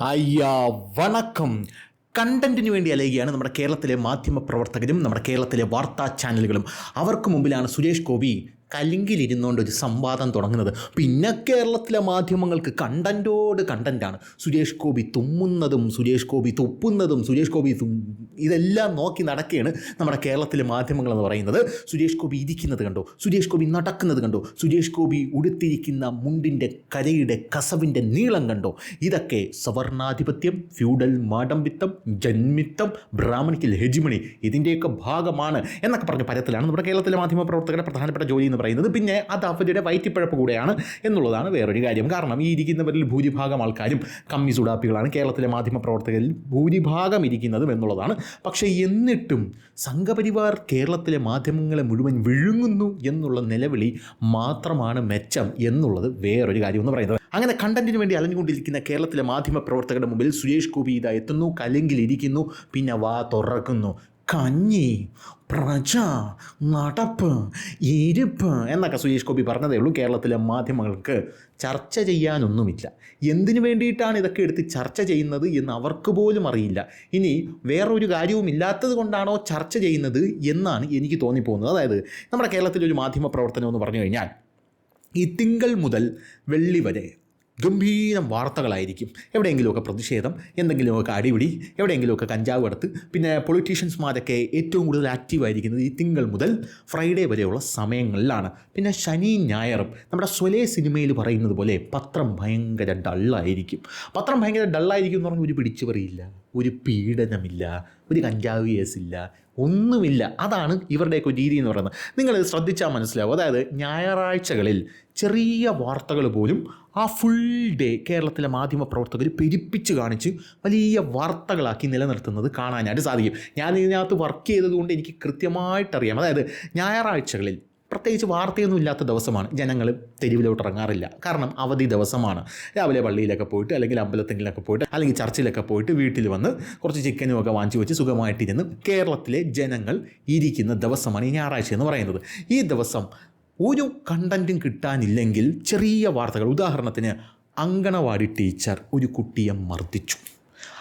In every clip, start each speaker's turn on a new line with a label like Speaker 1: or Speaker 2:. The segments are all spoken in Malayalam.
Speaker 1: അയ്യാ വണക്കം. കണ്ടന്റിന് വേണ്ടി അലയുകയാണ് നമ്മുടെ കേരളത്തിലെ മാധ്യമ പ്രവർത്തകരും നമ്മുടെ കേരളത്തിലെ വാർത്താ ചാനലുകളും. അവർക്ക് മുമ്പിലാണ് സുരേഷ് ഗോപി കലിങ്കിലിരുന്നുകൊണ്ട് ഒരു സംവാദം തുടങ്ങുന്നത്. പിന്നെ കേരളത്തിലെ മാധ്യമങ്ങൾക്ക് കണ്ടന്റോട് കണ്ടന്റാണ് സുരേഷ് ഗോപി തുമ്മുന്നതും സുരേഷ് ഗോപി തുപ്പുന്നതും സുരേഷ് ഗോപി ഇതെല്ലാം നോക്കി നടക്കുകയാണ് നമ്മുടെ കേരളത്തിലെ മാധ്യമങ്ങൾ എന്ന് പറയുന്നത്. സുരേഷ് ഗോപി ഇരിക്കുന്നത് കണ്ടോ? സുരേഷ് ഗോപി നടക്കുന്നത് കണ്ടോ? സുരേഷ് ഗോപി ഉടുത്തിരിക്കുന്ന മുണ്ടിന്റെ കരയുടെ കസവിന്റെ നീളം കണ്ടോ? ഇതൊക്കെ സവർണാധിപത്യം ഫ്യൂഡൽ മാടമ്പിത്തം ജന്മിത്തം ബ്രാഹ്മണിക്കൽ ഹെജിമണി ഇതിന്റെയൊക്കെ ഭാഗമാണ് എന്നൊക്കെ പറഞ്ഞ പരത്തിലാണ് നമ്മുടെ കേരളത്തിലെ മാധ്യമ പ്രവർത്തകരുടെ പ്രധാനപ്പെട്ട ജോലി പറയുന്നത്. പിന്നെ അത് അവരുടെ വയറ്റിപ്പഴപ്പ് കൂടെയാണ് എന്നുള്ളതാണ് വേറൊരു കാര്യം. കാരണം ഈ ഇരിക്കുന്നവരിൽ ഭൂരിഭാഗം ആൾക്കാരും കമ്മി സുഡാപ്പികളാണ് കേരളത്തിലെ മാധ്യമ പ്രവർത്തകരിൽ ഭൂരിഭാഗം ഇരിക്കുന്നതും എന്നുള്ളതാണ്. പക്ഷേ എന്നിട്ടും സംഘപരിവാർ കേരളത്തിലെ മാധ്യമങ്ങളെ മുഴുവൻ വിഴുങ്ങുന്നു എന്നുള്ള നിലവിളി മാത്രമാണ് മെച്ചം എന്നുള്ളത് വേറൊരു കാര്യം എന്ന് പറയുന്നത്. അങ്ങനെ കണ്ടന്റിന് വേണ്ടി അലഞ്ഞുകൊണ്ടിരിക്കുന്ന കേരളത്തിലെ മാധ്യമ പ്രവർത്തകരുടെ മുമ്പിൽ സുരേഷ് ഗോപി ഇതാ എത്തുന്നു കല്ലെങ്കിലിരിക്കുന്നു പിന്നെ വാ തുറക്കുന്നു. കഞ്ഞി പ്രജ നടപ്പ് ഇരിപ്പ് എന്നൊക്കെ സുരേഷ് ഗോപി പറഞ്ഞതേ ഉള്ളൂ കേരളത്തിലെ മാധ്യമങ്ങൾക്ക് ചർച്ച ചെയ്യാനൊന്നുമില്ല. എന്തിനു വേണ്ടിയിട്ടാണ് ഇതൊക്കെ എടുത്ത് ചർച്ച ചെയ്യുന്നത് എന്ന് അവർക്ക് പോലും അറിയില്ല. ഇനി വേറൊരു കാര്യവും ഇല്ലാത്തത് കൊണ്ടാണോ ചർച്ച ചെയ്യുന്നത് എന്നാണ് എനിക്ക് തോന്നിപ്പോകുന്നത്. അതായത് നമ്മുടെ കേരളത്തിലൊരു മാധ്യമ പ്രവർത്തനം എന്ന് പറഞ്ഞു കഴിഞ്ഞാൽ ഈ തിങ്കൾ മുതൽ വെള്ളി വരെ ഗംഭീരം വാർത്തകളായിരിക്കും. എവിടെയെങ്കിലുമൊക്കെ പ്രതിഷേധം എന്തെങ്കിലുമൊക്കെ അടിപിടി എവിടെയെങ്കിലുമൊക്കെ കഞ്ചാവ് എടുത്ത് പിന്നെ പൊളിറ്റീഷ്യൻസ്മാരൊക്കെ ഏറ്റവും കൂടുതൽ ആക്റ്റീവായിരിക്കുന്നത് ഈ തിങ്കൾ മുതൽ ഫ്രൈഡേ വരെയുള്ള സമയങ്ങളിലാണ്. പിന്നെ ശനി ഞായറും നമ്മുടെ സ്വലേ സിനിമയിൽ പറയുന്നത് പോലെ പത്രം ഭയങ്കര ഡള്ളായിരിക്കും. പത്രം ഭയങ്കര ഡള്ളായിരിക്കും എന്ന് പറഞ്ഞാൽ ഒരു പിടിച്ചു പറയില്ല ഒരു പീഡനമില്ല ഒരു കഞ്ചാവ് കേസില്ല ഒന്നുമില്ല. അതാണ് ഇവരുടെയൊക്കെ രീതി എന്ന് പറയുന്നത്. നിങ്ങൾ ശ്രദ്ധിച്ചാൽ മനസ്സിലാവും. അതായത് ഞായറാഴ്ചകളിൽ ചെറിയ വാർത്തകൾ പോലും ആ ഫുൾ ഡേ കേരളത്തിലെ മാധ്യമ പ്രവർത്തകർ പെരുപ്പിച്ച് കാണിച്ച് വലിയ വാർത്തകളാക്കി നിലനിർത്തുന്നത് കാണാനായിട്ട് സാധിക്കും. ഞാൻ ഇതിനകത്ത് വർക്ക് ചെയ്തതുകൊണ്ട് എനിക്ക് കൃത്യമായിട്ടറിയാം. അതായത് ഞായറാഴ്ചകളിൽ പ്രത്യേകിച്ച് വാർത്തയൊന്നും ഇല്ലാത്ത ദിവസമാണ്. ജനങ്ങൾ തെരുവിലോട്ട് ഇറങ്ങാറില്ല. കാരണം അവധി ദിവസമാണ്. രാവിലെ പള്ളിയിലൊക്കെ പോയിട്ട് അല്ലെങ്കിൽ അമ്പലത്തിലൊക്കെ പോയിട്ട് അല്ലെങ്കിൽ ചർച്ചിലൊക്കെ പോയിട്ട് വീട്ടിൽ വന്ന് കുറച്ച് ചിക്കനും ഒക്കെ വാങ്ങിച്ചു വെച്ച് സുഖമായിട്ടിരുന്ന് കേരളത്തിലെ ജനങ്ങൾ ഇരിക്കുന്ന ദിവസമാണ് ഈ ഞായറാഴ്ച എന്ന് പറയുന്നത്. ഈ ദിവസം ഒരു കണ്ടന്റും കിട്ടാനില്ലെങ്കിൽ ചെറിയ വാർത്തകൾ. ഉദാഹരണത്തിന് അങ്കണവാടി ടീച്ചർ ഒരു കുട്ടിയെ മർദ്ദിച്ചു.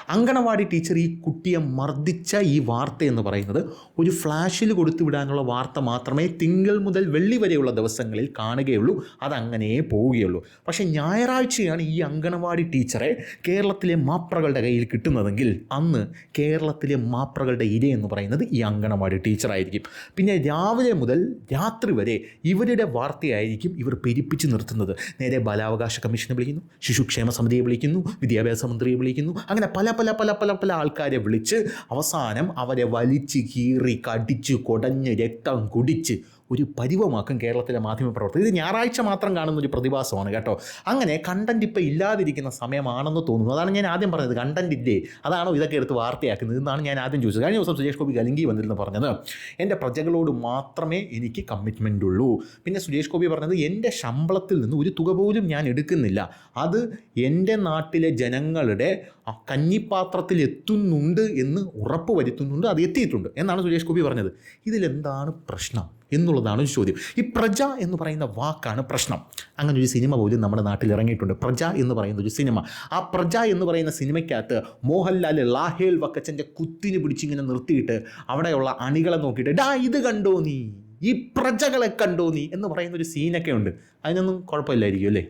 Speaker 1: അങ്കണവാടി ടീച്ചർ ഈ കുട്ടിയെ മർദ്ദിച്ച ഈ വാർത്ത എന്ന് പറയുന്നത് ഒരു ഫ്ലാഷിൽ കൊടുത്തു വിടാനുള്ള വാർത്ത മാത്രമേ തിങ്കൾ മുതൽ വെള്ളി വരെയുള്ള ദിവസങ്ങളിൽ കാണുകയുള്ളൂ. അതങ്ങനെ പോവുകയുള്ളൂ. പക്ഷേ ഞായറാഴ്ചയാണ് ഈ അങ്കണവാടി ടീച്ചറെ കേരളത്തിലെ മാപ്രകളുടെ കയ്യിൽ കിട്ടുന്നതെങ്കിൽ അന്ന് കേരളത്തിലെ മാപ്രകളുടെ ഇര എന്ന് പറയുന്നത് ഈ അങ്കണവാടി ടീച്ചറായിരിക്കും. പിന്നെ രാവിലെ മുതൽ രാത്രി വരെ ഇവരുടെ വാർത്തയായിരിക്കും ഇവർ പെരുപ്പിച്ച് നിർത്തുന്നത്. നേരെ ബാലാവകാശ കമ്മീഷനെ വിളിക്കുന്നു ശിശുക്ഷേമ സമിതിയെ വിളിക്കുന്നു വിദ്യാഭ്യാസ മന്ത്രിയെ വിളിക്കുന്നു അങ്ങനെ പല പല പല പല പല ആൾക്കാരെ വിളിച്ച് അവസാനം അവരെ വലിച്ച് കീറി കടിച്ച് കുടഞ്ഞ് രക്തം കുടിച്ച് ഒരു പരിവമാക്കും കേരളത്തിലെ മാധ്യമപ്രവർത്തകർ ഇത് ഞായറാഴ്ച മാത്രം കാണുന്ന ഒരു പ്രതിഭാസമാണ് കേട്ടോ. അങ്ങനെ കണ്ടന്റ് ഇപ്പോൾ ഇല്ലാതിരിക്കുന്ന സമയമാണെന്ന് തോന്നുന്നു. അതാണ് ഞാൻ ആദ്യം പറഞ്ഞത്. കണ്ടന്റ് ഇല്ലേ? അതാണോ ഇതൊക്കെ എടുത്ത് വാർത്തയാക്കുന്നത് എന്നാണ് ഞാൻ ആദ്യം ചോദിച്ചത്. കഴിഞ്ഞ ദിവസം സുരേഷ് ഗോപി കലിങ്കി വന്നിരുന്നു പറഞ്ഞത്. എന്റെ പ്രജകളോട് മാത്രമേ എനിക്ക് കമ്മിറ്റ്മെന്റ് ഉള്ളൂ. പിന്നെ സുരേഷ് ഗോപി പറഞ്ഞത് എന്റെ ശമ്പളത്തിൽ നിന്ന് ഒരു തുക പോലും ഞാൻ എടുക്കുന്നില്ല. അത് എന്റെ നാട്ടിലെ ജനങ്ങളുടെ കഞ്ഞിപ്പാത്രത്തിൽ എത്തുന്നുണ്ട് എന്ന് ഉറപ്പ് വരുത്തുന്നുണ്ട്. അത് എത്തിയിട്ടുണ്ട്. എന്നാണ് സുരേഷ് ഗോപി പറഞ്ഞത്. ഇതിലെന്താണ് പ്രശ്നം? എന്നുള്ളതാണ് ചോദ്യം. ഈ പ്രജ എന്ന് പറയുന്ന വാക്കാണ് പ്രശ്നം. അങ്ങനെ ഒരു സിനിമ പോലും നമ്മുടെ നാട്ടിൽ ഇറങ്ങിയിട്ടുണ്ട്. പ്രജ എന്ന് പറയുന്ന ഒരു സിനിമ. ആ പ്രജ എന്ന് പറയുന്ന സിനിമയ്ക്കകത്ത് മോഹൻലാൽ ലാഹേൽ വക്കച്ചന്റെ കുത്തിന് പിടിച്ചിങ്ങനെ നിർത്തിയിട്ട് അവിടെയുള്ള അണികളെ നോക്കിയിട്ട് ഡാ ഇത് കണ്ടോ നീ? ഈ പ്രജകളെ കണ്ടോ നീ? എന്ന് പറയുന്ന ഒരു സീനൊക്കെ ഉണ്ട്. അതിനൊന്നും കുഴപ്പമില്ലായിരിക്കും അല്ലേ?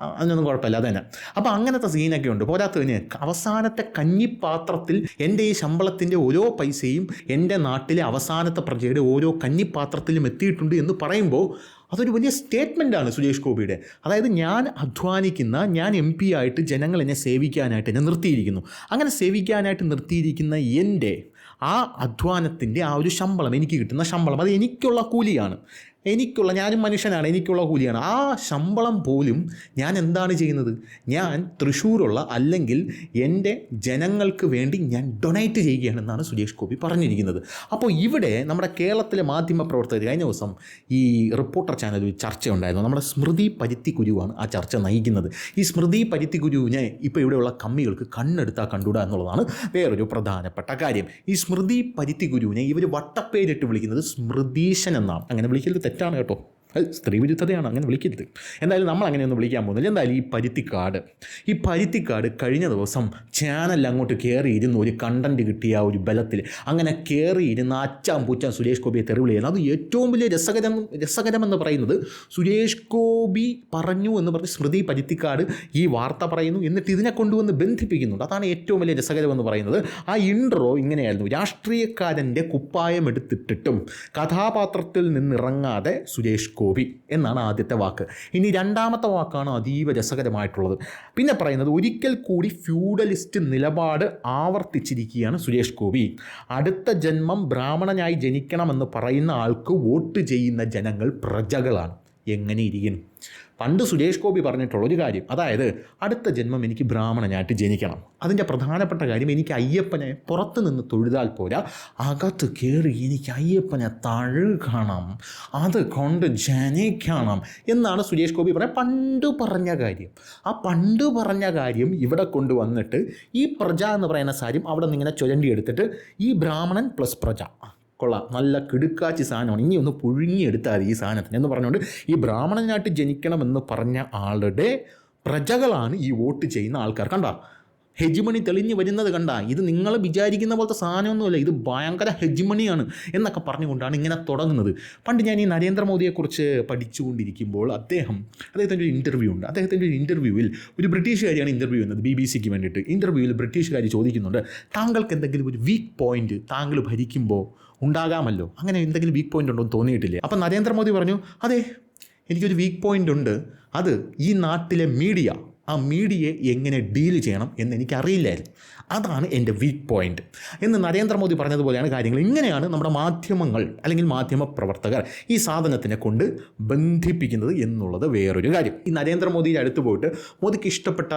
Speaker 1: അതിനൊന്നും കുഴപ്പമില്ല അതന്നെ. തന്നെ അപ്പോൾ അങ്ങനത്തെ സീനൊക്കെ ഉണ്ട്. പോരാത്തതിന് അവസാനത്തെ കഞ്ഞിപ്പാത്രത്തിൽ എന്റെ ഈ ശമ്പളത്തിന്റെ ഓരോ പൈസയും എന്റെ നാട്ടിലെ അവസാനത്തെ പ്രജയുടെ ഓരോ കഞ്ഞിപ്പാത്രത്തിലും എത്തിയിട്ടുണ്ട് എന്ന് പറയുമ്പോൾ അതൊരു വലിയ സ്റ്റേറ്റ്മെന്റാണ് സുരേഷ് ഗോപിയുടെ. അതായത് ഞാൻ അധ്വാനിക്കുന്ന ഞാൻ എം പി ആയിട്ട് ജനങ്ങൾ എന്നെ സേവിക്കാനായിട്ട് എന്നെ നിർത്തിയിരിക്കുന്നു. അങ്ങനെ സേവിക്കാനായിട്ട് നിർത്തിയിരിക്കുന്ന എന്റെ ആ അധ്വാനത്തിന്റെ ആ ഒരു ശമ്പളം എനിക്ക് കിട്ടുന്ന ശമ്പളം അത് എനിക്കുള്ള കൂലിയാണ്. എനിക്കുള്ള ഞാനും മനുഷ്യനാണ് എനിക്കുള്ള കൂലിയാണ്. ആ ശമ്പളം പോലും ഞാൻ എന്താണ് ചെയ്യുന്നത്? ഞാൻ തൃശ്ശൂരുള്ള അല്ലെങ്കിൽ എന്റെ ജനങ്ങൾക്ക് വേണ്ടി ഞാൻ ഡൊണേറ്റ് ചെയ്യുകയാണെന്നാണ് സുരേഷ് ഗോപി പറഞ്ഞിരിക്കുന്നത്. അപ്പോൾ ഇവിടെ നമ്മുടെ കേരളത്തിലെ മാധ്യമ പ്രവർത്തകർ കഴിഞ്ഞ ദിവസം ഈ റിപ്പോർട്ടർ ചാനൽ ഒരു ചർച്ച ഉണ്ടായിരുന്നു നമ്മുടെ സ്മൃതി പരുത്തി കുരുവാണ് ആ ചർച്ച നയിക്കുന്നത്. ഈ സ്മൃതി പരുത്തി കുരുവിനെ ഇപ്പോൾ ഇവിടെയുള്ള കമ്മികൾക്ക് കണ്ണെടുത്താൽ കണ്ടുവിടുക എന്നുള്ളതാണ് വേറൊരു പ്രധാനപ്പെട്ട കാര്യം. ഈ സ്മൃതി പരുത്തി ഗുരുവിനെ ഇവർ വട്ടപ്പേരിട്ട് വിളിക്കുന്നത് സ്മൃതീശൻ എന്നാണ്. അങ്ങനെ വിളിക്കൽ തെറ്റാണ് കേട്ടോ. അത് സ്ത്രീ വിരുദ്ധതയാണ് അങ്ങനെ വിളിക്കരുത്. എന്തായാലും നമ്മൾ അങ്ങനെയൊന്നും വിളിക്കാൻ പോകുന്നില്ല. എന്തായാലും ഈ പരുത്തിക്കാട് ഈ പരുത്തിക്കാട് കഴിഞ്ഞ ദിവസം ചാനൽ അങ്ങോട്ട് കയറി ഇരുന്ന് ഒരു കണ്ടന്റ് കിട്ടിയ ഒരു ബലത്തിൽ. അങ്ങനെ കയറി ഇരുന്ന അച്ചാം പൂച്ചാൻ സുരേഷ് ഗോപിയെ തെറിവിളിയാണ് അത് ഏറ്റവും വലിയ രസകരം രസകരമെന്ന് പറയുന്നത് സുരേഷ് ഗോപി പറഞ്ഞു എന്ന് പറഞ്ഞ് സ്മൃതി പരുത്തിക്കാട് ഈ വാർത്ത പറയുന്നു. എന്നിട്ട് ഇതിനെ കൊണ്ടുവന്ന് ബന്ധിപ്പിക്കുന്നുണ്ട്. അതാണ് ഏറ്റവും വലിയ രസകരമെന്ന് പറയുന്നത്. ആ ഇൻട്രോ ഇങ്ങനെയായിരുന്നു. രാഷ്ട്രീയക്കാരന്റെ കുപ്പായം എടുത്തിട്ടിട്ടും കഥാപാത്രത്തിൽ നിന്നിറങ്ങാതെ സുരേഷ് ഗോപി എന്നാണ് ആദ്യത്തെ വാക്ക്. ഇനി രണ്ടാമത്തെ വാക്കാണ് അതീവ രസകരമായിട്ടുള്ളത്. പിന്നെ പറയുന്നത് ഒരിക്കൽ കൂടി ഫ്യൂഡലിസ്റ്റ് നിലപാട് ആവർത്തിച്ചിരിക്കുകയാണ് സുരേഷ് ഗോപി. അടുത്ത ജന്മം ബ്രാഹ്മണനായി ജനിക്കണമെന്ന് പറയുന്ന ആൾക്ക് വോട്ട് ചെയ്യുന്ന ജനങ്ങൾ പ്രജകളാണ്. എങ്ങനെ ഇരിക്കുന്നു പണ്ട് സുരേഷ് ഗോപി പറഞ്ഞിട്ടുള്ള ഒരു കാര്യം. അതായത് അടുത്ത ജന്മം എനിക്ക് ബ്രാഹ്മണനായിട്ട് ജനിക്കണം. അതിന്റെ പ്രധാനപ്പെട്ട കാര്യം എനിക്ക് അയ്യപ്പനെ പുറത്ത് നിന്ന് തൊഴുതാൽ പോരാ. അകത്ത് കയറി എനിക്ക് അയ്യപ്പനെ തഴുകണം. അത് കൊണ്ട് ജനിക്കണം എന്നാണ് സുരേഷ് ഗോപി പറയാൻ പണ്ട് പറഞ്ഞ കാര്യം. ആ പണ്ട് പറഞ്ഞ കാര്യം ഇവിടെ കൊണ്ടുവന്നിട്ട് ഈ പ്രജ എന്ന് പറയുന്ന സാര്യം അവിടെ നിന്ന് ഇങ്ങനെ ചുരണ്ടി എടുത്തിട്ട് ഈ ബ്രാഹ്മണൻ പ്ലസ് പ്രജ. കൊള്ളാം. നല്ല കിടുക്കാച്ചി സാധനമാണ്. ഇനി ഒന്ന് പുഴുങ്ങിയെടുത്താൽ ഈ സാധനത്തിന്. എന്ന് പറഞ്ഞുകൊണ്ട് ഈ ബ്രാഹ്മണനായിട്ട് ജനിക്കണമെന്ന് പറഞ്ഞ ആളുടെ പ്രജകളാണ് ഈ വോട്ട് ചെയ്യുന്ന ആൾക്കാർ. കണ്ട? ഹെജിമണി തെളിഞ്ഞു വരുന്നത് കണ്ട ഇത് നിങ്ങൾ വിചാരിക്കുന്ന പോലത്തെ സാധനമൊന്നുമല്ല ഇത് ഭയങ്കര ഹെജിമണിയാണ് എന്നൊക്കെ പറഞ്ഞുകൊണ്ടാണ് ഇങ്ങനെ തുടങ്ങുന്നത്. പണ്ട് ഞാൻ ഈ നരേന്ദ്രമോദിയെക്കുറിച്ച് പഠിച്ചുകൊണ്ടിരിക്കുമ്പോൾ അദ്ദേഹം അദ്ദേഹത്തിന്റെ ഒരു ഇന്റർവ്യൂ ഉണ്ട്. അദ്ദേഹത്തിന്റെ ഒരു ഇന്റർവ്യൂവിൽ ഒരു ബ്രിട്ടീഷുകാരിയാണ് ഇന്റർവ്യൂ ചെയ്യുന്നത് ബി ബി സിക്ക് വേണ്ടിയിട്ട്. ഇന്റർവ്യൂവിൽ ബ്രിട്ടീഷുകാർ ചോദിക്കുന്നുണ്ട് താങ്കൾക്ക് എന്തെങ്കിലും ഒരു വീക്ക് പോയിന്റ് താങ്കൾ ഭരിക്കുമ്പോൾ ഉണ്ടാകാമല്ലോ? അങ്ങനെ എന്തെങ്കിലും വീക്ക് പോയിന്റ് ഉണ്ടോ എന്ന് തോന്നിയിട്ടില്ലേ? അപ്പം നരേന്ദ്രമോദി പറഞ്ഞു അതെ എനിക്കൊരു വീക്ക് പോയിന്റ് ഉണ്ട്. അത് ഈ നാട്ടിലെ മീഡിയ ആ മീഡിയയെ എങ്ങനെ ഡീൽ ചെയ്യണം എന്ന് എനിക്കറിയില്ലായിരുന്നു. അതാണ് എന്റെ വീക്ക് പോയിന്റ് എന്ന് നരേന്ദ്രമോദി പറഞ്ഞതുപോലെയാണ് കാര്യങ്ങൾ. ഇങ്ങനെയാണ് നമ്മുടെ മാധ്യമങ്ങൾ അല്ലെങ്കിൽ മാധ്യമ പ്രവർത്തകർ ഈ സാധനത്തിനെ കൊണ്ട് ബന്ധിപ്പിക്കുന്നത് എന്നുള്ളത് വേറൊരു കാര്യം. ഈ നരേന്ദ്രമോദിയുടെ അടുത്ത് പോയിട്ട് മോദിക്ക് ഇഷ്ടപ്പെട്ട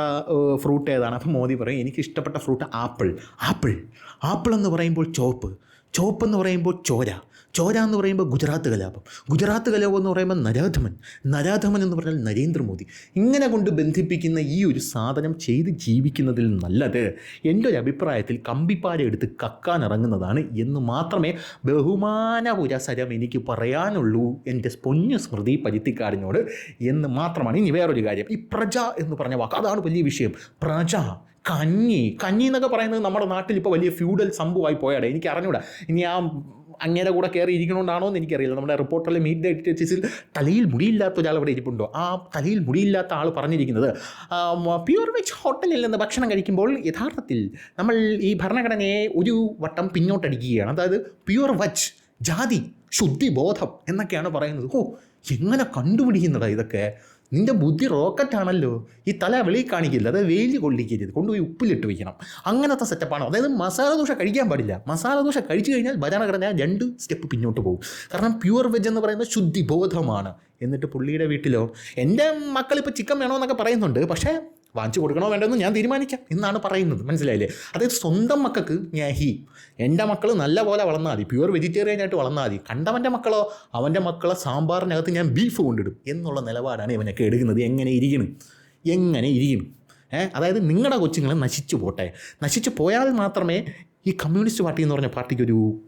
Speaker 1: ഫ്രൂട്ട് ഏതാണ്? അപ്പം മോദി പറയും എനിക്ക് ഇഷ്ടപ്പെട്ട ഫ്രൂട്ട് ആപ്പിൾ. ആപ്പിൾ? ആപ്പിൾ എന്ന് പറയുമ്പോൾ ചോപ്പ്. ചോപ്പ് എന്ന് പറയുമ്പോൾ ചോര. ചോര എന്ന് പറയുമ്പോൾ ഗുജറാത്ത് കലാപം. ഗുജറാത്ത് കലാപം എന്ന് പറയുമ്പോൾ നരാധമൻ. നരാധമൻ എന്ന് പറഞ്ഞാൽ നരേന്ദ്രമോദി. ഇങ്ങനെ കൊണ്ട് ബന്ധിപ്പിക്കുന്ന ഈ ഒരു സാധനം ചെയ്ത് ജീവിക്കുന്നതിൽ നല്ലത് എന്റെ ഒരു അഭിപ്രായത്തിൽ കമ്പിപ്പാര എടുത്ത് കക്കാൻ ഇറങ്ങുന്നതാണ് എന്ന് മാത്രമേ ബഹുമാനപുരസരം എനിക്ക് പറയാനുള്ളൂ എന്റെ പൊന്നു സ്മൃതി പരുത്തിക്കാരനോട് എന്ന് മാത്രമാണ്. ഇനി വേറൊരു കാര്യം. ഈ പ്രജ എന്ന് പറഞ്ഞ വാക്ക് അതാണ് വലിയ വിഷയം. പ്രജ കഞ്ഞി കഞ്ഞി എന്നൊക്കെ പറയുന്നത് നമ്മുടെ നാട്ടിൽ ഇപ്പോൾ വലിയ ഫ്യൂഡൽ സംഭവമായി പോയാടെ എനിക്ക് അറിഞ്ഞൂടാ. ഇനി ആ അങ്ങേരെ കൂടെ കയറി ഇരിക്കണോണ്ടാണോ എന്ന് എനിക്കറിയില്ല. നമ്മുടെ റിപ്പോർട്ടറിൽ മീറ്റ് ദ എഡിറ്റേഴ്സിൽ തലയിൽ മുടിയില്ലാത്ത ഒരാൾ അവിടെ ഇരിപ്പുണ്ടോ. ആ തലയിൽ മുടിയില്ലാത്ത ആൾ പറഞ്ഞിരിക്കുന്നത് പ്യൂർ വെജ് ഹോട്ടലിൽ നിന്ന് ഭക്ഷണം കഴിക്കുമ്പോൾ യഥാർത്ഥത്തിൽ നമ്മൾ ഈ ഭരണഘടനയെ ഒരു വട്ടം പിന്നോട്ടടിക്കുകയാണ്. അതായത് പ്യുവർ വെജ് ജാതി ശുദ്ധിബോധം എന്നൊക്കെയാണ് പറയുന്നത്. ഓ എങ്ങനെ കണ്ടുപിടിക്കുന്നതാ ഇതൊക്കെ? നിന്റെ ബുദ്ധി റോക്കറ്റാണല്ലോ. ഈ തല വെളിയിൽ കാണിക്കില്ല അത് വെയിൽ കൊള്ളിക്കരുത്. കൊണ്ടുപോയി ഉപ്പിലിട്ട് വയ്ക്കണം അങ്ങനത്തെ സെറ്റപ്പാണ് അതായത് മസാല ദോശ കഴിക്കാൻ പാടില്ല. മസാല ദോശ കഴിച്ചു കഴിഞ്ഞാൽ ഭരണഘടന രണ്ട് സ്റ്റെപ്പ് പിന്നോട്ട് പോകും. കാരണം പ്യുവർ വെജ് എന്ന് പറയുന്നത് ശുദ്ധിബോധമാണ്. എന്നിട്ട് പുള്ളിയുടെ വീട്ടിലോ എന്റെ മക്കളിപ്പോൾ ചിക്കൻ വേണമെന്നൊക്കെ പറയുന്നുണ്ട്. പക്ഷേ വാങ്ങിച്ചു കൊടുക്കണോ വേണ്ടെന്ന് ഞാൻ തീരുമാനിക്കാം. എന്നാണ് പറയുന്നത്. മനസ്സിലായില്ലേ? അതായത് സ്വന്തം മക്കൾക്ക് ഞാൻ ഹി എന്റെ മക്കൾ നല്ല പോലെ വളർന്നാൽ മതി. പ്യുവർ വെജിറ്റേറിയൻ ആയിട്ട് വളർന്നാൽ മതി. കണ്ടവന്റെ മക്കളോ അവന്റെ മക്കളെ സാമ്പാറിനകത്ത് ഞാൻ ബീഫ് കൊണ്ടിടും. എന്നുള്ള നിലപാടാണ് ഇവനൊക്കെ എടുക്കുന്നത്. എങ്ങനെ ഇരിക്കണം? എങ്ങനെ ഇരിക്കണം ഏഹ് അതായത് നിങ്ങളുടെ കൊച്ചുങ്ങൾ നശിച്ചു പോട്ടെ. നശിച്ചു പോയാൽ മാത്രമേ ഈ കമ്മ്യൂണിസ്റ്റ് പാർട്ടി എന്ന് പറഞ്ഞ പാർട്ടിക്കൊരു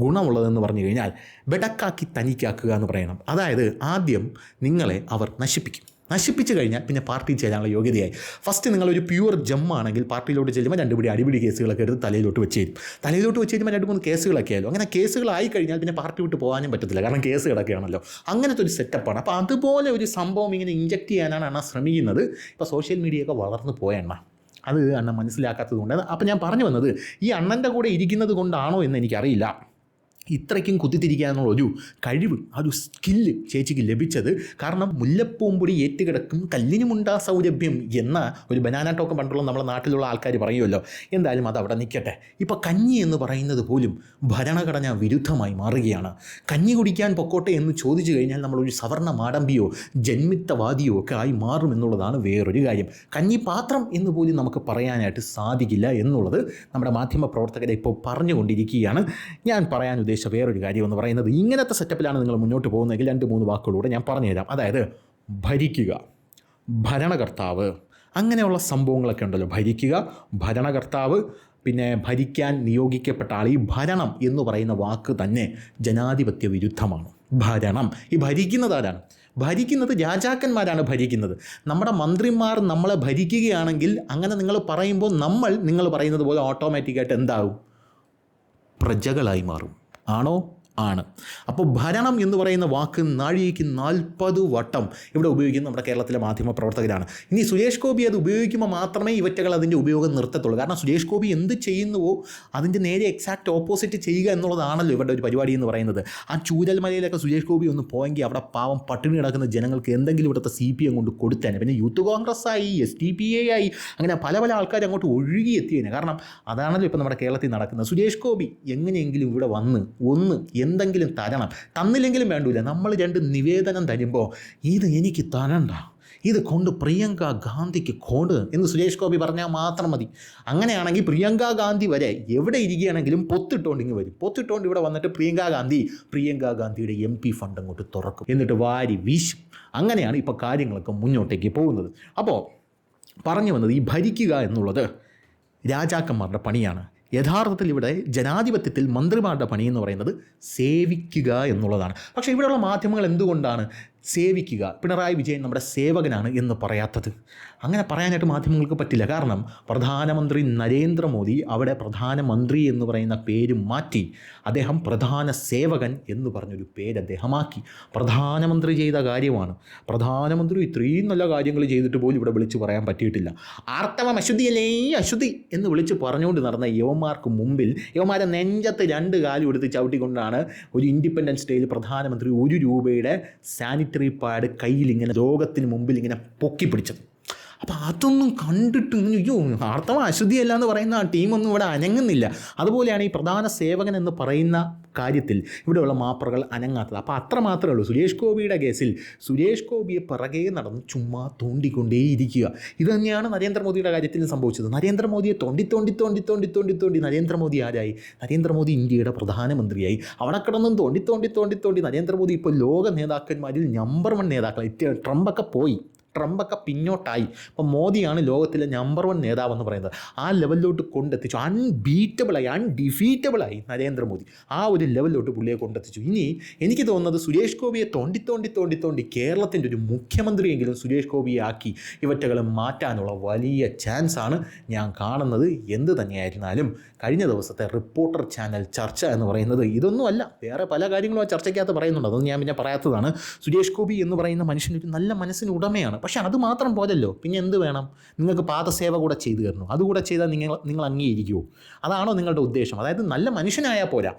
Speaker 1: ഗുണമുള്ളതെന്ന് പറഞ്ഞു കഴിഞ്ഞാൽ ബെടക്കാക്കി തനിക്കാക്കുക എന്ന് പറയണം. അതായത് ആദ്യം നിങ്ങളെ അവർ നശിപ്പിക്കും. നശിപ്പിച്ചു കഴിഞ്ഞാൽ പിന്നെ പാർട്ടി ചേരാനുള്ള യോഗ്യതയായി. ഫസ്റ്റ് നിങ്ങളൊരു പ്യൂർ ജമ്മാണെങ്കിൽ പാർട്ടിയിലോട്ട് ചെല്ലുമ്പോൾ രണ്ട് പിടി അടിപിടി കേസുകളൊക്കെ എടുത്ത് തലയിലോട്ട് വെച്ച് തരും തലയിലോട്ട് വെച്ച് കഴിയുമ്പോൾ രണ്ട് മൂന്ന് കേസുകളൊക്കെ ആയാലും? അങ്ങനെ കേസുകളായി കഴിഞ്ഞാൽ പിന്നെ പാർട്ടി വിട്ട് പോകാനും പറ്റത്തില്ല. കാരണം കേസ് കിടക്കുകയാണല്ലോ അങ്ങനത്തെ ഒരു സെറ്റപ്പാണ് അപ്പോൾ അതുപോലെ ഒരു സംഭവം ഇങ്ങനെ ഇഞ്ചക്ട് ചെയ്യാനാണ് അണ്ണ ശ്രമിക്കുന്നത്. ഇപ്പോൾ സോഷ്യൽ മീഡിയയൊക്കെ വളർന്നു പോയ എണ്ണ അത് അണ്ണൻ മനസ്സിലാക്കാത്തത് കൊണ്ട് അപ്പോൾ ഞാൻ പറഞ്ഞു വന്നത് ഈ അണ്ണന്റെ കൂടെ ഇരിക്കുന്നത് കൊണ്ടാണോ എന്ന് എനിക്കറിയില്ല. ഇത്രയ്ക്കും കുത്തിത്തിരിക്കാനുള്ള ഒരു കഴിവ് ആ ഒരു സ്കില്ല് ചേച്ചിക്ക് ലഭിച്ചത് കാരണം മുല്ലപ്പൂമ്പൊടി ഏറ്റുകിടക്കും കല്ലിനുമുണ്ടാ സൗരഭ്യം എന്ന ഒരു ബനാന ടോക്കം പണ്ടുള്ള നമ്മുടെ നാട്ടിലുള്ള ആൾക്കാർ പറയുമല്ലോ. എന്തായാലും അത് അവിടെ നിൽക്കട്ടെ. ഇപ്പോൾ കഞ്ഞി എന്ന് പറയുന്നത് പോലും ഭരണഘടന വിരുദ്ധമായി മാറുകയാണ്. കഞ്ഞി കുടിക്കാൻ പൊക്കോട്ടെ എന്ന് ചോദിച്ചു കഴിഞ്ഞാൽ നമ്മളൊരു സവർണ മാടമ്പിയോ ജന്മിത്തവാദിയോ ഒക്കെ ആയി മാറും എന്നുള്ളതാണ് വേറൊരു കാര്യം. കഞ്ഞി പാത്രം എന്ന് പോലും നമുക്ക് പറയാനായിട്ട് സാധിക്കില്ല എന്നുള്ളത് നമ്മുടെ മാധ്യമ പ്രവർത്തകരെ ഇപ്പോൾ പറഞ്ഞുകൊണ്ടിരിക്കുകയാണ്. ഞാൻ പറയാൻ ഉദ്ദേശിച്ച വേറൊരു കാര്യം എന്ന് പറയുന്നത് ഇങ്ങനത്തെ സെറ്റപ്പിലാണ് നിങ്ങൾ മുന്നോട്ട് പോകുന്നതെങ്കിൽ രണ്ട് മൂന്ന് വാക്കുകളൂടെ ഞാൻ പറഞ്ഞുതരാം. അതായത് ഭരിക്കുക ഭരണകർത്താവ്. അങ്ങനെയുള്ള സംഭവങ്ങളൊക്കെ ഉണ്ടല്ലോ. ഭരിക്കുക ഭരണകർത്താവ് പിന്നെ ഭരിക്കാൻ നിയോഗിക്കപ്പെട്ട ആൾ. ഈ ഭരണം എന്ന് പറയുന്ന വാക്ക് തന്നെ ജനാധിപത്യ വിരുദ്ധമാണ്. ഭരണം. ഈ ഭരിക്കുന്നത് ആരാണ്? ഭരിക്കുന്നത് രാജാക്കന്മാരാണ് ഭരിക്കുന്നത്. നമ്മുടെ മന്ത്രിമാർ നമ്മളെ ഭരിക്കുകയാണെങ്കിൽ അങ്ങനെ നിങ്ങൾ പറയുമ്പോൾ നമ്മൾ നിങ്ങൾ പറയുന്നത് പോലെ ഓട്ടോമാറ്റിക്കായിട്ട് എന്താകും പ്രജകളായി മാറും. ആണോ? ആണ്. അപ്പോൾ ഭരണം എന്ന് പറയുന്ന വാക്ക് നാഴികയ്ക്ക് നാൽപ്പത് വട്ടം ഇവിടെ ഉപയോഗിക്കുന്നത് നമ്മുടെ കേരളത്തിലെ മാധ്യമ പ്രവർത്തകരാണ്. ഇനി സുരേഷ് ഗോപി അത് ഉപയോഗിക്കുമ്പോൾ മാത്രമേ ഇവറ്റകൾ അതിന്റെ ഉപയോഗം നിർത്തത്തുള്ളൂ. കാരണം സുരേഷ് ഗോപി എന്ത് ചെയ്യുന്നുവോ അതിന്റെ നേരെ എക്സാക്ട് ഓപ്പോസിറ്റ് ചെയ്യുക എന്നുള്ളതാണല്ലോ ഇവരുടെ ഒരു പരിപാടി എന്ന് പറയുന്നത്. ആ ചൂരൽമലയിലൊക്കെ സുരേഷ് ഗോപി ഒന്ന് പോയെങ്കിൽ അവിടെ പാവം പട്ടിണി കിടക്കുന്ന ജനങ്ങൾക്ക് എന്തെങ്കിലും ഇവിടുത്തെ സി പി എം കൊണ്ട് കൊടുത്തേനെ. പിന്നെ യൂത്ത് കോൺഗ്രസ് ആയി എസ് ടി പി എ ആയി അങ്ങനെ പല പല ആൾക്കാർ അങ്ങോട്ട് ഒഴുകി ഒഴുകിയെത്തിയേനെ. കാരണം അതാണല്ലോ ഇപ്പോൾ നമ്മുടെ കേരളത്തിൽ നടക്കുന്നത്. സുരേഷ് ഗോപി എങ്ങനെയെങ്കിലും ഇവിടെ വന്ന് ഒന്ന് എന്തെങ്കിലും തരണം. തന്നില്ലെങ്കിലും വേണ്ടൂല. നമ്മൾ രണ്ട് നിവേദനം തരുമ്പോൾ ഇത് എനിക്ക് തരണ്ട. ഇത് കൊണ്ട് പ്രിയങ്ക ഗാന്ധിക്ക് കൊണ്ട് എന്ന് സുരേഷ് ഗോപി പറഞ്ഞാൽ മാത്രം മതി. അങ്ങനെയാണെങ്കിൽ പ്രിയങ്ക ഗാന്ധി വരെ എവിടെ ഇരിക്കുകയാണെങ്കിലും പൊത്തിട്ടോണ്ട് ഇങ്ങ് വരും. പൊത്തിട്ടോണ്ട് ഇവിടെ വന്നിട്ട് പ്രിയങ്ക ഗാന്ധി പ്രിയങ്ക ഗാന്ധിയുടെ എം പി ഫണ്ട് അങ്ങോട്ട് തുറക്കും. എന്നിട്ട് വാരി വീശും. അങ്ങനെയാണ് ഇപ്പോൾ കാര്യങ്ങളൊക്കെ മുന്നോട്ടേക്ക് പോകുന്നത്. അപ്പോൾ പറഞ്ഞു വന്നത് ഈ ഭരിക്കുക എന്നുള്ളത് രാജാക്കന്മാരുടെ പണിയാണ്. യഥാർത്ഥത്തിൽ ഇവിടെ ജനാധിപത്യത്തിൽ മന്ത്രിമാരുടെ പണി എന്ന് പറയുന്നത് സേവിക്കുക എന്നുള്ളതാണ്. പക്ഷേ ഇവിടെയുള്ള മാധ്യമങ്ങൾ എന്തുകൊണ്ടാണ് സേവിക്കുക? പിണറായി വിജയൻ നമ്മുടെ സേവകനാണ് എന്ന് പറയാത്തത്? അങ്ങനെ പറയാനായിട്ട് മാധ്യമങ്ങൾക്ക് പറ്റില്ല. കാരണം പ്രധാനമന്ത്രി നരേന്ദ്രമോദി അവിടെ പ്രധാനമന്ത്രി എന്ന് പറയുന്ന പേര് മാറ്റി അദ്ദേഹം പ്രധാന സേവകൻ എന്ന് പറഞ്ഞൊരു പേര് അദ്ദേഹമാക്കി. പ്രധാനമന്ത്രി ചെയ്ത കാര്യമാണ്. പ്രധാനമന്ത്രി ഇത്രയും നല്ല കാര്യങ്ങൾ ചെയ്തിട്ട് പോലും ഇവിടെ വിളിച്ച് പറയാൻ പറ്റിയിട്ടില്ല. ആർത്തവം അശുദ്ധിയല്ലേ? അശുദ്ധി എന്ന് വിളിച്ച് പറഞ്ഞുകൊണ്ട് നടന്ന യവന്മാർക്ക് മുമ്പിൽ ഇവന്മാരെ നെഞ്ചത്ത് രണ്ട് കാലും എടുത്ത് ചവിട്ടിക്കൊണ്ടാണ് ഒരു ഇൻഡിപെൻഡൻസ് ഡേയിൽ പ്രധാനമന്ത്രി ഒരു രൂപയുടെ സാനിറ്ററി പാഡ് കയ്യിൽ ഇങ്ങനെ ലോകത്തിന് മുമ്പിൽ ഇങ്ങനെ പൊക്കി പിടിച്ചത്. അപ്പോൾ അതൊന്നും കണ്ടിട്ട് അയ്യോ ആർത്തവ അശുദ്ധിയല്ല എന്ന് പറയുന്ന ആ ടീമൊന്നും ഇവിടെ അനങ്ങുന്നില്ല. അതുപോലെയാണ് ഈ പ്രധാന സേവകൻ എന്ന് പറയുന്ന കാര്യത്തിൽ ഇവിടെയുള്ള മാപ്പറകൾ അനങ്ങാത്തത്. അപ്പോൾ അത്ര മാത്രമേ ഉള്ളൂ. സുരേഷ് ഗോപിയുടെ കേസിൽ സുരേഷ് ഗോപിയെ പിറകെ നടന്ന് ചുമ്മാ തോണ്ടിക്കൊണ്ടേയിരിക്കുക. ഇത് തന്നെയാണ് നരേന്ദ്രമോദിയുടെ കാര്യത്തിൽ സംഭവിച്ചത്. നരേന്ദ്രമോദിയെ തോണ്ടി തോണ്ടി തോണ്ടി തോണ്ടി തോണ്ടി തോണ്ടി നരേന്ദ്രമോദി ആരായി? നരേന്ദ്രമോദി ഇന്ത്യയുടെ പ്രധാനമന്ത്രിയായി. അവിടെ കിടന്നും തോണ്ടി തോണ്ടി തോണ്ടി തോണ്ടി നരേന്ദ്രമോദി ഇപ്പോൾ ലോക നേതാക്കന്മാരിൽ നമ്പർ വൺ നേതാക്കൾ ട്രംപൊക്കെ പോയി. ട്രംപൊക്കെ പിന്നോട്ടായി. അപ്പോൾ മോദിയാണ് ലോകത്തിലെ നമ്പർ വൺ നേതാവെന്ന് പറയുന്നത്. ആ ലെവലിലോട്ട് കൊണ്ടെത്തിച്ചു. അൺബീറ്റബിളായി അൺഡിഫീറ്റബിളായി നരേന്ദ്രമോദി. ആ ഒരു ലെവലിലോട്ട് പുള്ളിയെ കൊണ്ടെത്തിച്ചു. ഇനി എനിക്ക് തോന്നുന്നത് സുരേഷ് ഗോപിയെ തോണ്ടി തോണ്ടി തോണ്ടി തോണ്ടി കേരളത്തിന്റെ ഒരു മുഖ്യമന്ത്രിയെങ്കിലും സുരേഷ് ഗോപിയെ ആക്കി ഇവറ്റകൾ മാറ്റാനുള്ള വലിയ ചാൻസാണ് ഞാൻ കാണുന്നത്. എന്ത് തന്നെയായിരുന്നാലും കഴിഞ്ഞ ദിവസത്തെ റിപ്പോർട്ടർ ചാനൽ ചർച്ച എന്ന് പറയുന്നത് ഇതൊന്നുമല്ല. വേറെ പല കാര്യങ്ങളും ആ ചർച്ചയ്ക്കകത്ത് പറയുന്നുണ്ട്. അതൊന്നും ഞാൻ പിന്നെ പറയാത്തതാണ്. സുരേഷ് ഗോപി എന്ന് പറയുന്ന മനുഷ്യൻ ഒരു നല്ല മനസ്സിന് ഉടമയാണ്. പക്ഷേ അത് മാത്രം പോരല്ലോ. പിന്നെ എന്ത് വേണം? നിങ്ങൾക്ക് പാദസേവ കൂടെ ചെയ്തു തരണം? അതുകൂടെ ചെയ്താൽ നിങ്ങൾ നിങ്ങൾ അംഗീകരിക്കുമോ അതാണോ നിങ്ങളുടെ ഉദ്ദേശം. അതായത് നല്ല മനുഷ്യനായാൽ പോരാ.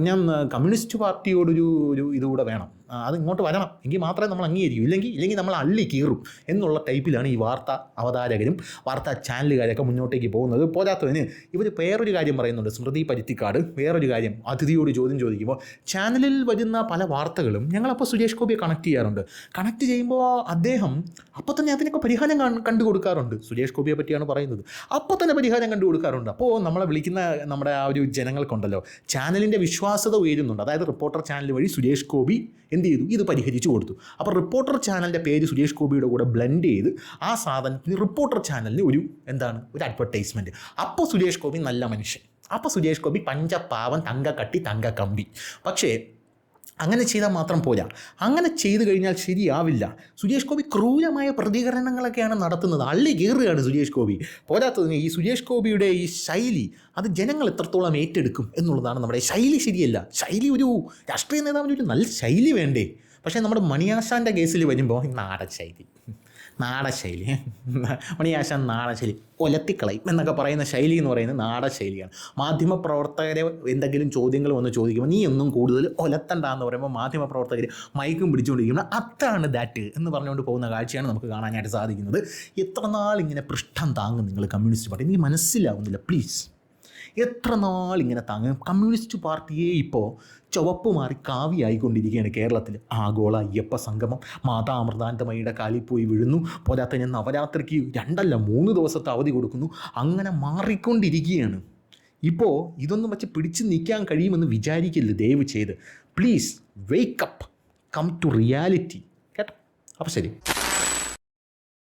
Speaker 1: ഞാൻ കമ്മ്യൂണിസ്റ്റ് പാർട്ടിയോടൊരു ഒരു ഇതുകൂടെ വേണം. അത് ഇങ്ങോട്ട് വരണം. എങ്കിൽ മാത്രമേ നമ്മൾ അംഗീകരിക്കൂ. ഇല്ലെങ്കിൽ ഇല്ലെങ്കിൽ നമ്മൾ അള്ളി കീറും എന്നുള്ള ടൈപ്പിലാണ് ഈ വാർത്ത അവതാരകരും വാർത്താ ചാനലുകാരൊക്കെ മുന്നോട്ടേക്ക് പോകുന്നത്. പോരാത്തതിന് ഇവർ വേറൊരു കാര്യം പറയുന്നുണ്ട്. സ്മൃതി പരുത്തിക്കാട് വേറൊരു കാര്യം. അതിഥിയോട് ചോദ്യം ചോദിക്കുമ്പോൾ ചാനലിൽ വരുന്ന പല വാർത്തകളും ഞങ്ങളപ്പോൾ സുരേഷ് ഗോപിയെ കണക്ട് ചെയ്യാറുണ്ട്. കണക്ട് ചെയ്യുമ്പോൾ അദ്ദേഹം അപ്പോൾ തന്നെ അതിനൊക്കെ പരിഹാരം കണ്ടു കൊടുക്കാറുണ്ട്. സുരേഷ് ഗോപിയെ പറ്റിയാണ് പറയുന്നത്. അപ്പോൾ തന്നെ പരിഹാരം കണ്ടു കൊടുക്കാറുണ്ട്. അപ്പോൾ നമ്മളെ വിളിക്കുന്ന നമ്മുടെ ആ ഒരു ജനങ്ങൾക്കുണ്ടല്ലോ ചാനലിന്റെ വിശ്വാസത ഉയരുന്നുണ്ട്. അതായത് റിപ്പോർട്ടർ ചാനൽ വഴി സുരേഷ് ഗോപി എന്ത് ചെയ്തു. ഇത് പരിഹരിച്ചു കൊടുത്തു. അപ്പോൾ റിപ്പോർട്ടർ ചാനലിന്റെ പേര് സുരേഷ് ഗോപിയുടെ കൂടെ ബ്ലെൻഡ് ചെയ്ത് ആ സാധനത്തിന് റിപ്പോർട്ടർ ചാനലിന് ഒരു എന്താണ്? ഒരു അഡ്വർടൈസ്മെന്റ് അപ്പോൾ സുരേഷ് ഗോപി നല്ല മനുഷ്യൻ. അപ്പോൾ സുരേഷ് ഗോപി പഞ്ചപാവൻ തങ്കക്കട്ടി തങ്കക്കമ്പി. പക്ഷേ അങ്ങനെ ചെയ്താൽ മാത്രം പോരാ. അങ്ങനെ ചെയ്തു കഴിഞ്ഞാൽ ശരിയാവില്ല. സുരേഷ് ഗോപി ക്രൂരമായ പ്രതികരണങ്ങളൊക്കെയാണ് നടത്തുന്നത്. അള്ളി കീറുകയാണ് സുരേഷ് ഗോപി. പോരാത്തതിന് ഈ സുരേഷ് ഗോപിയുടെ ഈ ശൈലി അത് ജനങ്ങൾ എത്രത്തോളം ഏറ്റെടുക്കും എന്നുള്ളതാണ് നമ്മുടെ ശൈലി ശരിയല്ല. ശൈലി ഒരു രാഷ്ട്രീയ നേതാവിന് ഒരു നല്ല ശൈലി വേണ്ടേ? പക്ഷേ നമ്മുടെ മണിയാശാന്റെ കേസിൽ വരുമ്പോൾ നാടൻ ശൈലി. നാടൻ ശൈലി മണിയാശാൻ നാടശൈലി. ഒലത്തിക്കളയും എന്നൊക്കെ പറയുന്ന ശൈലി എന്ന് പറയുന്നത് നാടശൈലിയാണ്. മാധ്യമപ്രവർത്തകരെ എന്തെങ്കിലും ചോദ്യങ്ങൾ വന്ന് ചോദിക്കുമ്പോൾ നീ ഒന്നും കൂടുതൽ ഒലത്തണ്ട എന്ന് പറയുമ്പോൾ മാധ്യമപ്രവർത്തകർ മയക്കും പിടിച്ചുകൊണ്ടിരിക്കുന്നത് അതാണ് ദാറ്റ് എന്ന് പറഞ്ഞുകൊണ്ട് പോകുന്ന കാഴ്ചയാണ് നമുക്ക് കാണാനായിട്ട് സാധിക്കുന്നത്. എത്ര നാൾ ഇങ്ങനെ പൃഷ്ഠം താങ്ങും നിങ്ങൾ കമ്മ്യൂണിസ്റ്റ് പാർട്ടി? എനിക്ക് മനസ്സിലാവുന്നില്ല. പ്ലീസ് എത്ര നാൾ ഇങ്ങനെ താങ്ങും? കമ്മ്യൂണിസ്റ്റ് പാർട്ടിയെ ഇപ്പോൾ ചുവപ്പ് മാറി കാവിയായിക്കൊണ്ടിരിക്കുകയാണ് കേരളത്തിൽ. ആഗോള അയ്യപ്പ സംഗമം. മാതാ അമൃതാനന്ദമയുടെ കാലിൽ പോയി വീഴുന്നു. പോരാത്ത ഞാൻ നവരാത്രിക്ക് രണ്ടല്ല മൂന്ന് ദിവസത്തെ അവധി കൊടുക്കുന്നു. അങ്ങനെ മാറിക്കൊണ്ടിരിക്കുകയാണ്. ഇപ്പോൾ ഇതൊന്നും വെച്ച് പിടിച്ചു നിൽക്കാൻ കഴിയുമെന്ന് വിചാരിക്കില്ല ദയവ് ചെയ്ത്. Please wake up come to reality കേട്ടോ? അപ്പോൾ ശരി.